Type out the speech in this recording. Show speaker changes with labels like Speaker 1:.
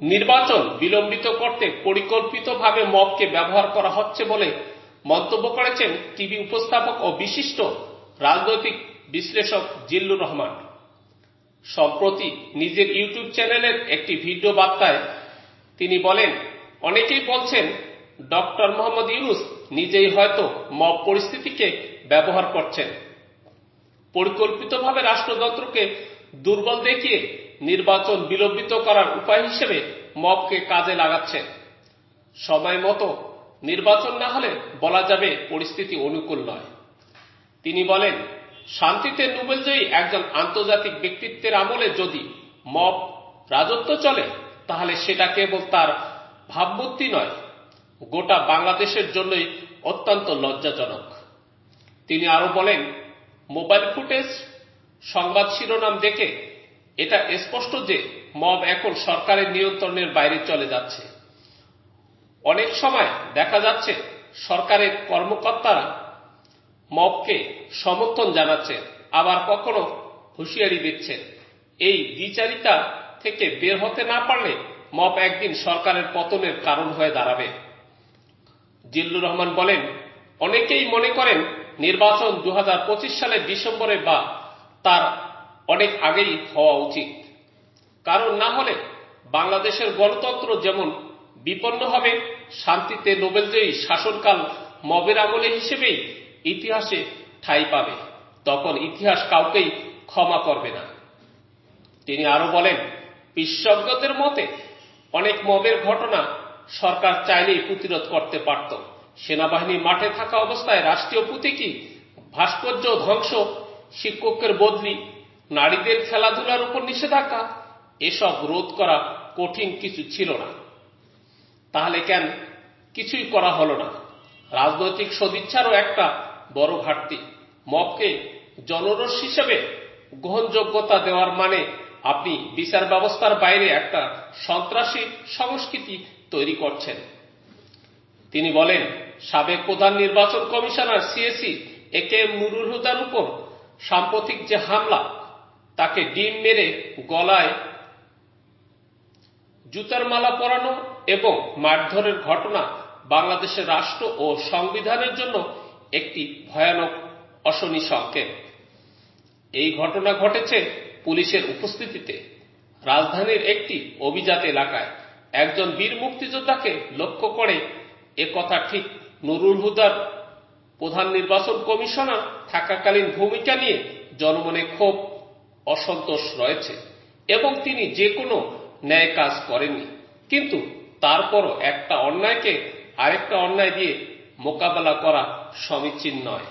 Speaker 1: নির্বাচন বিলম্বিত করতে পরিকল্পিতভাবে মবকে ব্যবহার করা হচ্ছে বলে মন্তব্য করেছেন টিভি উপস্থাপক ও বিশিষ্ট রাজনৈতিক বিশ্লেষক জিল্লুর রহমান। সম্প্রতি নিজের ইউটিউব চ্যানেলের একটি ভিডিও বার্তায় তিনি বলেন, অনেকেই বলছেন, ডক্টর মোহাম্মদ ইউনুস নিজেই হয়তো মব পরিস্থিতিকে ব্যবহার করছেন। পরিকল্পিতভাবে রাষ্ট্রযন্ত্রকে দুর্বল দেখিয়ে নির্বাচন বিলম্বিত করার উপায় হিসেবে মবকে কাজে লাগাচ্ছেন সময় মতো নির্বাচন না হলে বলা যাবে পরিস্থিতি অনুকূল নয়। তিনি বলেন, শান্তিতে নোবেলজয়ী একজন আন্তর্জাতিক ব্যক্তিত্বের আমলে যদি মব রাজত্ব চলে, তাহলে সেটা কেবল তার ভাবমূর্তি নয়, গোটা বাংলাদেশের জন্যই অত্যন্ত লজ্জাজনক। তিনি আরও বলেন, মোবাইল ফুটেজ, সংবাদ শিরোনাম দেখে এটা স্পষ্ট যে মব এখন সরকারের নিয়ন্ত্রণের বাইরে চলে যাচ্ছে। অনেক সময় দেখা যাচ্ছে সরকারের কর্মকর্তারা মবকে সমর্থন জানাচ্ছে আবার কখনো হুঁশিয়ারি দিচ্ছে এই দ্বিচারিতা থেকে বের হতে না পারলে মব একদিন সরকারের পতনের কারণ হয়ে দাঁড়াবে। জিল্লুর রহমান বলেন, অনেকেই মনে করেন নির্বাচন দু সালের ডিসেম্বরে বা তার অনেক আগেই হওয়া উচিত। কারণ না হলে বাংলাদেশের গণতন্ত্র যেমন বিপন্ন হবে, শান্তিতে নোবেলজয়ী শাসনকাল মবের আমলে হিসেবেই ইতিহাসে ঠাঁই পাবে। তখন ইতিহাস কাউকেই ক্ষমা করবে না। তিনি আরও বলেন, বিশেষজ্ঞদের মতে অনেক মবের ঘটনা সরকার চাইলেই প্রতিরোধ করতে পারত। সেনাবাহিনী মাঠে থাকা অবস্থায় রাষ্ট্রীয় প্রতীকী ভাস্কর্য ধ্বংস, শিক্ষকের বদলি নারীদের খেলাধুলার উপর নিষেধাজ্ঞা। এসব রোধ করা কঠিন কিছু ছিল না। তাহলে কেন? কিছুই করা হল না। রাজনৈতিক সদিচ্ছারও একটা বড় ঘাটতি। মবকে জনরস হিসেবে গ্রহণযোগ্যতা দেওয়ার মানে আপনি বিচার ব্যবস্থার বাইরে একটা সন্ত্রাসী সংস্কৃতি তৈরি করছেন। তিনি বলেন, সাবেক প্রধান নির্বাচন commissioner CEC A K Nurul হুদার উপর সাম্প্রতিক যে হামলা তাকে ডিম মেরে গলায় জুতার মালা পরানো এবং মারধরের ঘটনা বাংলাদেশের রাষ্ট্র ও সংবিধানের জন্য একটি ভয়ানক অশনি সংকেত এই ঘটনা ঘটেছে পুলিশের উপস্থিতিতে। রাজধানীর একটি অভিজাত এলাকায় একজন বীর মুক্তিযোদ্ধাকে লক্ষ্য করে এ কথা ঠিক নুরুল হুদার প্রধান নির্বাচন কমিশনার থাকাকালীন ভূমিকা নিয়ে জনমনে ক্ষোভ অসন্তোষ রয়েছে এবং তিনি যে কোনো ন্যায় কাজ করেননি। কিন্তু তারপরও একটা অন্যায়কে আরেকটা অন্যায় দিয়ে মোকাবেলা করা সমীচীন নয়।